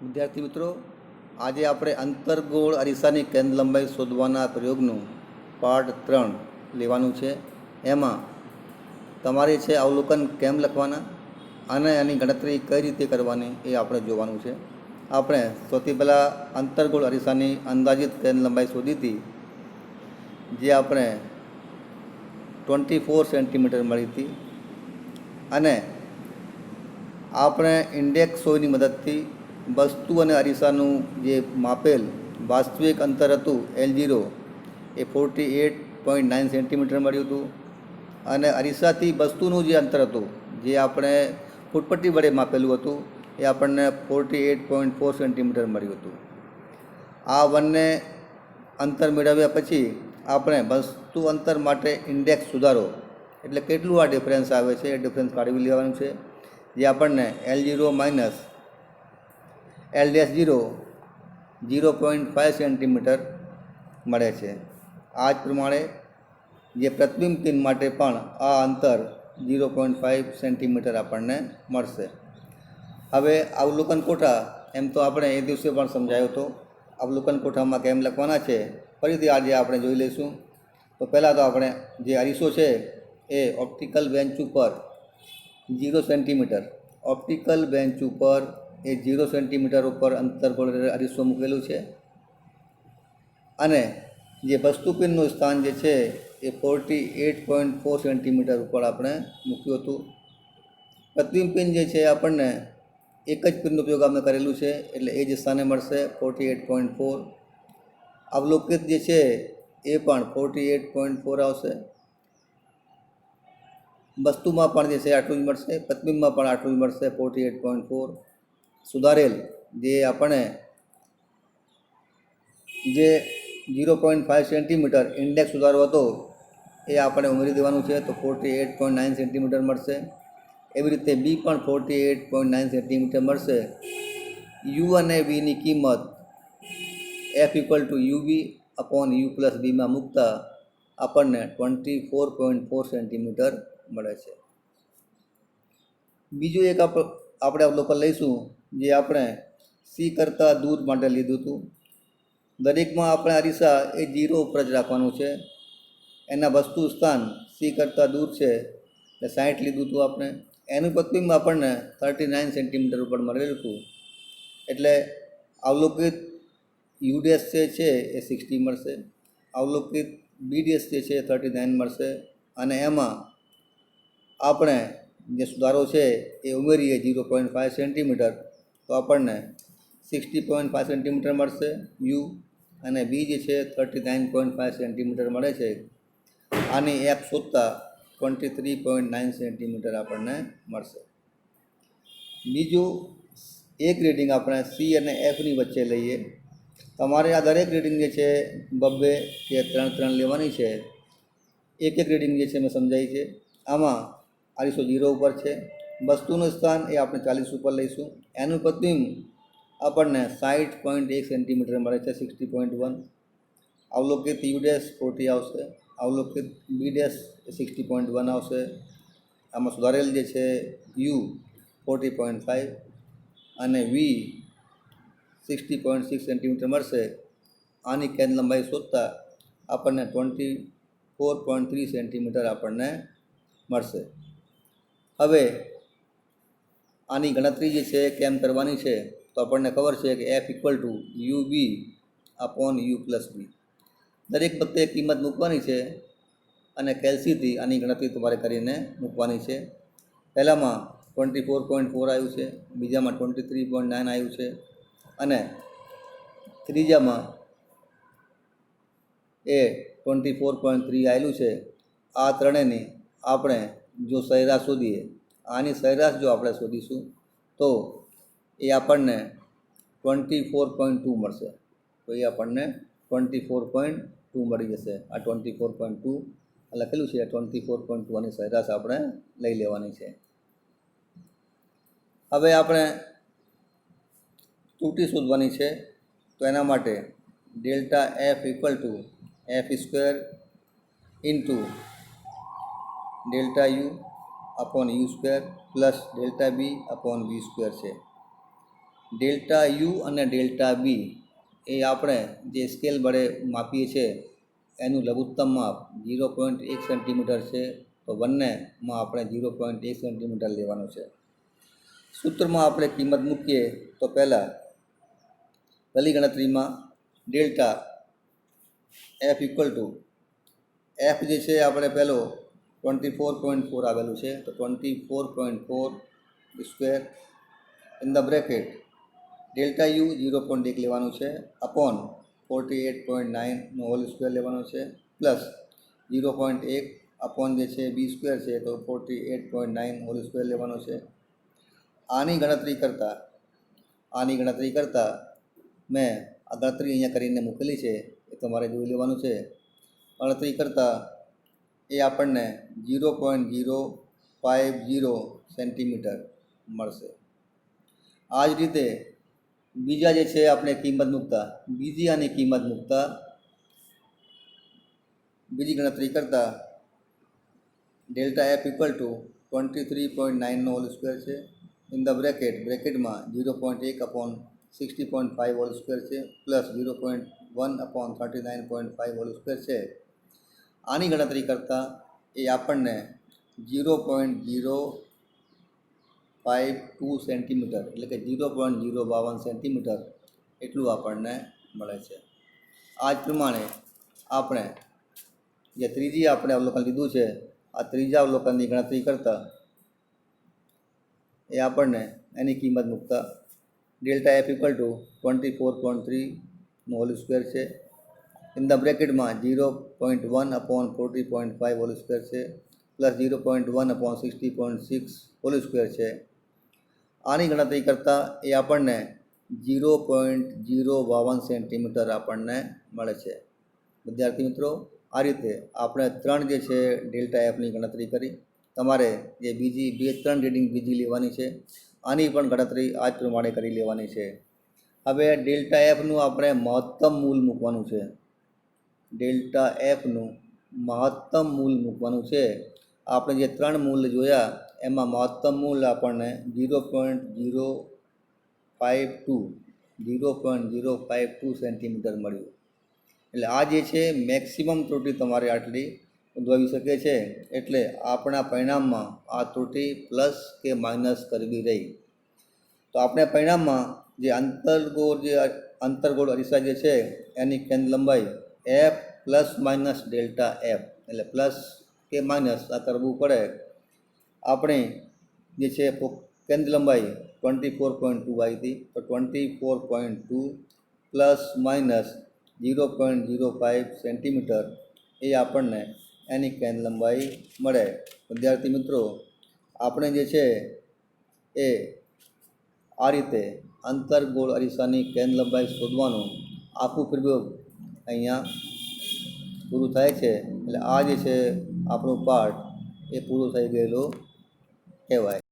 વિદ્યાર્થી મિત્રો, આજે આપણે અંતર્ગોળ અરીસાની કેન્દ્ર લંબાઈ શોધવાના પ્રયોગનું પાર્ટ ત્રણ લેવાનું છે. એમાં તમારે છે અવલોકન કેમ લખવાના અને એની ગણતરી કઈ રીતે કરવાની એ આપણે જોવાનું છે. આપણે સૌથી પહેલાં અંતર્ગોળ અરીસાની અંદાજિત કેન્દ્ર લંબાઈ શોધી હતી, જે આપણે ટ્વેન્ટી ફોર સેન્ટીમીટર મળી હતી. અને આપણે ઇન્ડેક્સ સોયની મદદથી વસ્તુ અને અરીસાનું જે માપેલ વાસ્તવિક અંતર હતું એલ જીરો એ forty eight point nine centimetre મળ્યું હતું. અને અરીસાથી વસ્તુનું જે અંતર હતું, જે આપણે ફૂટપટ્ટી વડે માપેલું હતું, એ આપણને forty eight point four centimetre મળ્યું હતું. આ બંને અંતર મેળવ્યા પછી આપણે વસ્તુ અંતર માટે ઇન્ડેક્સ સુધારો, એટલે કેટલું આ ડિફરન્સ આવે છે એ ડિફરન્સ કાઢી લેવાનું છે. જે આપણને L zero minus L dash zero zero point five centimetre મળે છે. આ જ પ્રમાણે જે પ્રતિબિંબ પિન માટે પણ આ અંતર ઝીરો પોઈન્ટ ફાઇવ સેન્ટીમીટર આપણને મળશે. હવે અવલોકન કોઠા, એમ તો આપણે એ દિવસે પણ સમજાયો હતો. અવલોકન કોઠામાં કેમ લખવાના છે, ફરીથી આજે આપણે જોઈ લઈશું. તો પહેલાં તો આપણે જે અરીસો છે, એ ઓપ્ટિકલ બેન્ચ ઉપર ઝીરો સેન્ટીમીટર, ઓપ્ટિકલ બેન્ચ ઉપર એ ઝીરો સેન્ટીમીટર ઉપર અંતર પર અરીસો મૂકેલું છે. અને જે વસ્તુ પિનનું સ્થાન જે છે, એ forty eight point four centimetre ઉપર આપણે મૂક્યું હતું. પ્રતિબિંબ પિન જે છે આપણને એક જ પિનનો ઉપયોગ આપણે કરેલું છે, એટલે એ જ સ્થાને મળશે ફોર્ટી એટ પોઈન્ટ ફોર અવલોકિત જે છે, એ પણ ફોર્ટી એટ પોઈન્ટ ફોર આવશે. વસ્તુમાં પણ જે છે, આટલું જ મળશે. પ્રતિબિંબમાં પણ આટલું જ મળશે ફોર્ટી એટ પોઈન્ટ ફોર સુધારેલ જે આપણે જે zero point five centimetre index સુધારો હતો, એ આપણે ઉમેરી દેવાનું છે તો forty eight point nine centimetre મળશે. એવી રીતે બી પણ forty eight point nine centimetre મળશે. યુ અને વીની કિંમત f equal to u v upon u plus બીમાં મૂકતા આપણને twenty four point four centimetre મળે છે. બીજું એક આપ, આપણે અવલોકન લઈશું જે આપણે સી કરતાં દૂર માટે લીધું હતું. દરેકમાં આપણે અરીસા એ જીરો ઉપર જ રાખવાનું છે. એના વસ્તુ સ્થાન સી કરતાં દૂર છે. એટલે સાઠ લીધું હતું આપણે. એનું પ્રતિબિંબ આપણને થર્ટી નાઇન સેન્ટીમીટર ઉપર મળેલું હતું. એટલે અવલોકિત યુડેસ જે છે એ સિક્સટી મળશે. અવલોકિત બીડીએસ જે છે થર્ટી નાઇન મળશે. અને એમાં આપણે જે સુધારો છે એ ઉમેરીએ ઝીરો પોઈન્ટ ફાઇવ સેન્ટીમીટર તો આપણને સિક્સટી પોઈન્ટ ફાઇવ સેન્ટીમીટર મળશે યુ અને બી જે છે thirty nine point five centimetre મળે છે. આની એપ શોધતા twenty three point nine centimetre આપણને મળશે. બીજું, એક રીડિંગ આપણે સી અને એફની વચ્ચે લઈએ. તમારે આ દરેક રીડિંગ જે છે, બબ્બે કે ત્રણ ત્રણ લેવાની છે. એક એક રીડિંગ જે છે, મેં સમજાવી છે. આમાં અઢીસો જીરો ઉપર છે. વસ્તુનું સ્થાન એ આપણે ચાલીસ ઉપર લઈશું. એનું પ્રતિબિંબ આપણને સાઠ પોઈન્ટ એક સેન્ટીમીટર મળે છે, સિક્સટી પોઈન્ટ વન. અવલોકિત યુ ડેસ ફોર્ટી આવશે. અવલોકિત બી એ સિક્સટી પોઈન્ટ વન આવશે. આમાં સુધારેલ જે છે યુ ફોર્ટી પોઈન્ટ ફાઇવ અને v sixty point six centimetre મળશે. આની કેન લંબાઈ શોધતા આપણને twenty four point three centimetre આપણને મળશે. હવે આની ગણતરી જે છે કેમ કરવાની છે તો આપણને ખબર છે કે f equal to u v upon u plus v દરેક વખતે કિંમત મૂકવાની છે અને કેલ્સીથી આની ગણતરી તમારે કરીને મૂકવાની છે. પહેલાંમાં ટ્વેન્ટી ફોર પોઈન્ટ ફોર આવ્યું છે, બીજામાં ટ્વેન્ટી થ્રી પોઈન્ટ નાઇન આવ્યું છે અને ત્રીજામાં એ ટ્વેન્ટી ફોર પોઈન્ટ થ્રી આવેલું છે. આ ત્રણેયની આપણે જો સરેરાશ શોધીએ આની સરેરાશ જો આપણે શોધીશું, તો એ આપણને ટ્વેન્ટી ફોર પોઈન્ટ ટુ મળશે. તો એ આપણને ટ્વેન્ટી ફોર પોઈન્ટ ટુ મળી જશે. આ ટ્વેન્ટી ફોર પોઈન્ટ ટુ લખેલું છે ટ્વેન્ટી ફોર પોઈન્ટ ટુની સરેરાશ આપણે લઈ લેવાની છે. હવે આપણે ત્રુટી શોધવાની છે, તો એના માટે delta f equal to f square into delta u upon u square plus delta v upon v square છે. ડેલ્ટા યુ અને ડેલ્ટા બી એ આપણે જે સ્કેલ વડે માપીએ છીએ એનું લઘુત્તમ માપ ઝીરો પોઈન્ટ એક સેન્ટીમીટર છે, તો બંનેમાં આપણે ઝીરો પોઈન્ટ એક સેન્ટીમીટર લેવાનું છે. સૂત્રમાં આપણે કિંમત મૂકીએ, તો પહેલાં પહેલી ગણતરીમાં delta f equal to f જે છે આપણે પહેલો ટ્વેન્ટી ફોર પોઈન્ટ ફોર આવેલું છે. તો twenty four point four square in the bracket delta u zero point એક લેવાનું છે. અપોન ફોર્ટી એટ પોઈન્ટ નાઇનનો હોલ સ્ક્વેર લેવાનો છે. પ્લસ ઝીરો પોઈન્ટ એક અપોન જે છે બી સ્ક્વેર છે, તો forty eight point nine whole square લેવાનો છે. આની ગણતરી કરતાં, આની ગણતરી કરતાં મેં આ ગણતરી અહીંયા કરીને મૂકેલી છે. એ તમારે જોઈ લેવાનું છે. ગણતરી કરતાં એ આપણને zero point zero five zero centimetre મળશે. આ જ રીતે બીજા જે છે આપણે કિંમત મૂકતા, બીજી આની કિંમત મૂકતા, બીજી ગણતરી કરતાં delta f equal to twenty three point નાઇનનો whole square છે. ઇન ધ બ્રેકેટ બ્રેકેટમાં ઝીરો પોઈન્ટ એક upon sixty point five whole square છે plus zero point one upon thirty nine point five whole square છે. આની ગણતરી કરતાં એ આપણને zero point zero five two centimetre એટલે કે ઝીરો પોઈન્ટ ઝીરો બાવન સેન્ટીમીટર એટલું આપણને મળે છે. આ જ પ્રમાણે આપણે જે ત્રીજી આપણે અવલોકન લીધું છે, આ ત્રીજા અવલોકનની ગણતરી કરતાં એ આપણને એની કિંમત મૂકતા delta f equal to twenty four point થ્રીનો whole square છે. In the બ્રેકેટમાં zero point one upon forty point five whole square છે plus zero point one upon sixty point six whole square છે. આની ગણતરી કરતાં એ આપણને ઝીરો પોઈન્ટ ઝીરો બાવન centimetre આપણને મળે છે. વિદ્યાર્થી મિત્રો, આ રીતે આપણે ત્રણ જે છે, ડેલ્ટા એફની ગણતરી કરી. તમારે જે બીજી બે ત્રણ રીડિંગ બીજી લેવાની છે, આની પણ ગણતરી આ જ પ્રમાણે કરી લેવાની છે. હવે ડેલ્ટા એફનું આપણે મહત્તમ મૂલ મૂકવાનું છે. ડેલ્ટા એફનું મહત્તમ મૂલ મૂકવાનું છે. આપણે જે ત્રણ મૂલ જોયા, એમાં મહત્તમ મૂલ આપણને zero point zero five two zero point zero five two centimetre મળ્યું. એટલે આ જે છે મેક્સિમમ ત્રુટિ તમારે આટલી ઉદ્ભવી શકે છે. એટલે આપણા પરિણામમાં આ ત્રુટિ પ્લસ કે માઇનસ કરવી રહી. તો આપણે પરિણામમાં જે અંતર્ગોળ જે અંતર્ગોળ અરીસા જે છે, એની કેન્દ્ર લંબાઈ f plus minus delta f એટલે પ્લસ કે માઇનસ આ કરવું પડે. આપણે જે છે કેન્દ્ર લંબાઈ ટ્વેન્ટી ફોર પોઈન્ટ ટુ આવી હતી. તો twenty four point two plus minus zero point zero five centimetre એ આપણને એની કેન્દ્ર લંબાઈ મળે. વિદ્યાર્થી મિત્રો, આપણે જે છે એ આ રીતે આંતરગોળ અરીસાની કેન્દ્ર લંબાઈ શોધવાનું આખું પ્રયોગ અહીંયા પૂરું થાય છે. એટલે આ જે છે આપણું પાઠ, એ પૂરું થઈ ગયેલો કહેવાય.